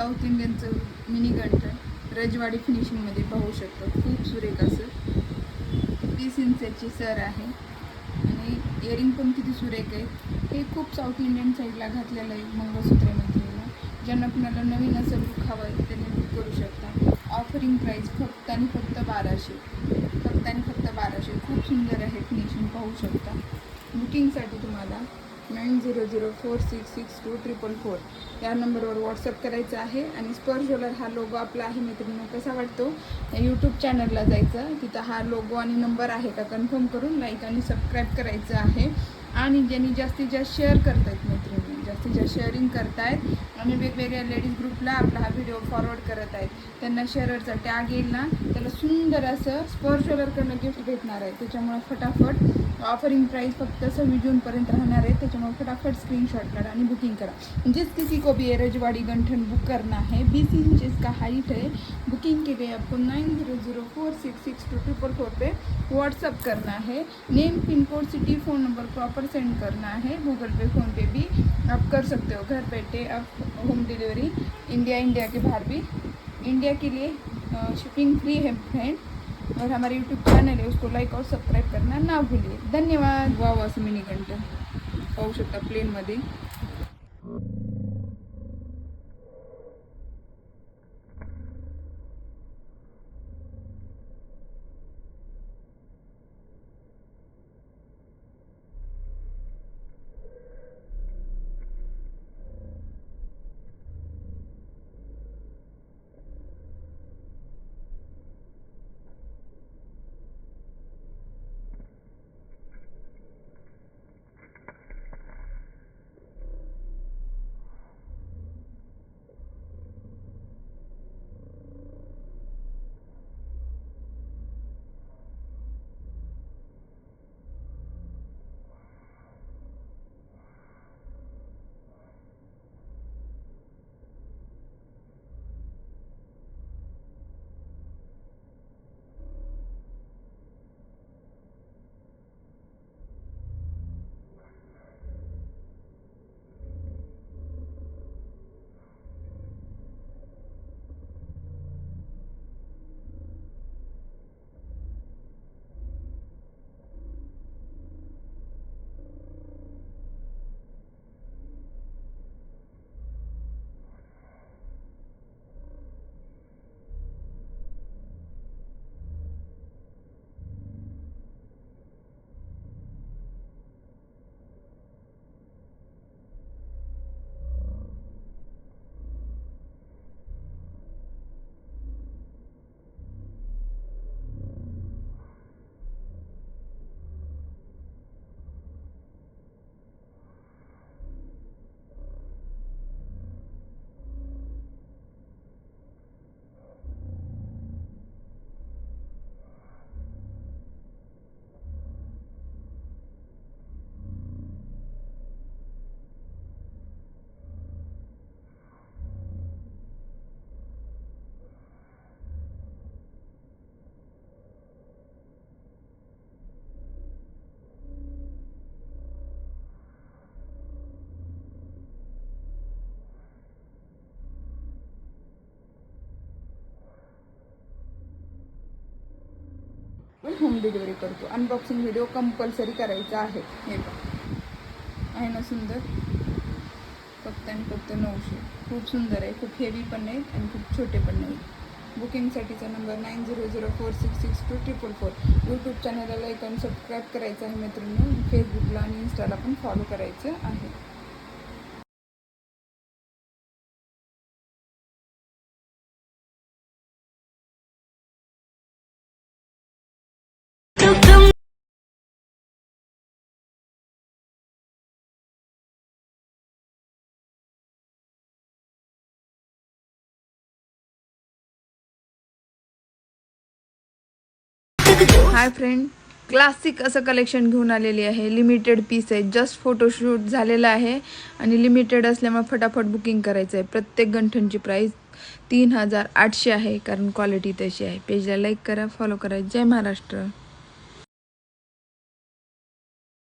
South इंडियनचं mini गंठन रजवाडी फिनिशिंगमध्ये पाहू शकतो. खूप सुरेख असं. तीस इंचाची सर आहे. आणि इयरिंग पण किती सुरेख आहे. हे खूप साऊथ इंडियन साईडला घातलेलं आहे मंगळसूत्रामध्ये ज्यांना कुणाला नवीन असं बुक हवं आहे त्यांनी बुक करू शकता. ऑफरिंग प्राईस फक्त आणि फक्त बाराशे. फक्त आणि फक्त बाराशे. खूप सुंदर आहे फिनिशिंग पाहू शकता. बुकिंगसाठी तुम्हाला nine zero zero four six six two triple four या नंबरवर व्हॉट्सअप करायचं आहे आणि स्पर्श ज्वेलर हा लोगो आपला आहे मित्रांनो. कसा वाटतो? यूट्यूब चॅनलला जायचं. तिथं हा लोगो आणि नंबर आहे का कन्फर्म करून लाईक आणि सबस्क्राईब करायचं आहे. आणि ज्यांनी जास्तीत जास्त शेअर करतायत मैत्रिणी जास्तीत जास्त शेअरिंग करतायत आणि वेगवेगळ्या लेडीज ग्रुपला आपला हा व्हिडिओ फॉरवर्ड करत आहेत. त्यांना शेअरचा टॅग येईल ना त्याला सुंदर असं स्पर्श करणं गिफ्ट भेटणार आहे. त्याच्यामुळे फटाफट ऑफरिंग प्राईस फक्त सव्वीस जूनपर्यंत राहणार आहे. त्याच्यामुळे फटाफट स्क्रीनशॉट काढा आणि बुकिंग करा. जिस किसी को भी ए रजवाड़ी गंठन बुक करना है बीस इंचेस का हाइट है बुकिंग के लिए आपको nine zero zero four six six two triple four पे व्हाट्सअप करना है name pin code city phone number proper send करना है गूगल पे फोनपे भी आप कर सकते हो घर बैठे आप होम डिलीवरी इंडिया इंडिया के बाहर भी। इंडिया के लिए शिपिंग फ्री है फ्रेंड और हमारे यूट्यूब चैनल है उसको लाइक और सब्सक्राइब करना ना भूलिए। धन्यवाद। वाव असं मिनी कंटन पाहू शकता प्लेनमध्ये आपण होम डिलिव्हरी करतो. अनबॉक्सिंग व्हिडिओ कंपल्सरी करायचा आहे. हे बघा. आहे ना सुंदर? फक्त आणि फक्त नऊशे. खूप सुंदर आहे. खूप हेवी पण नाही आणि खूप छोटे पण नाही. बुकिंगसाठीचा number nine zero zero four six six two triple four YouTube चॅनलला एक सबस्क्राईब करायचं आहे मित्रांनो. फेसबुकला आणि इन्स्टाला पण फॉलो करायचं आहे. हाय फ्रेंड क्लासिक असं कलेक्शन घेऊन आलेली आहे. लिमिटेड पीस आहे. जस्ट फोटोशूट झालेला आहे. आणि लिमिटेड असल्यामुळे फटाफट बुकिंग करायचं आहे. प्रत्येक गंठनची प्राईस तीन हजार आठशे आहे. कारण क्वालिटी तशी आहे. पेजला लाईक करा फॉलो करा. जय महाराष्ट्र.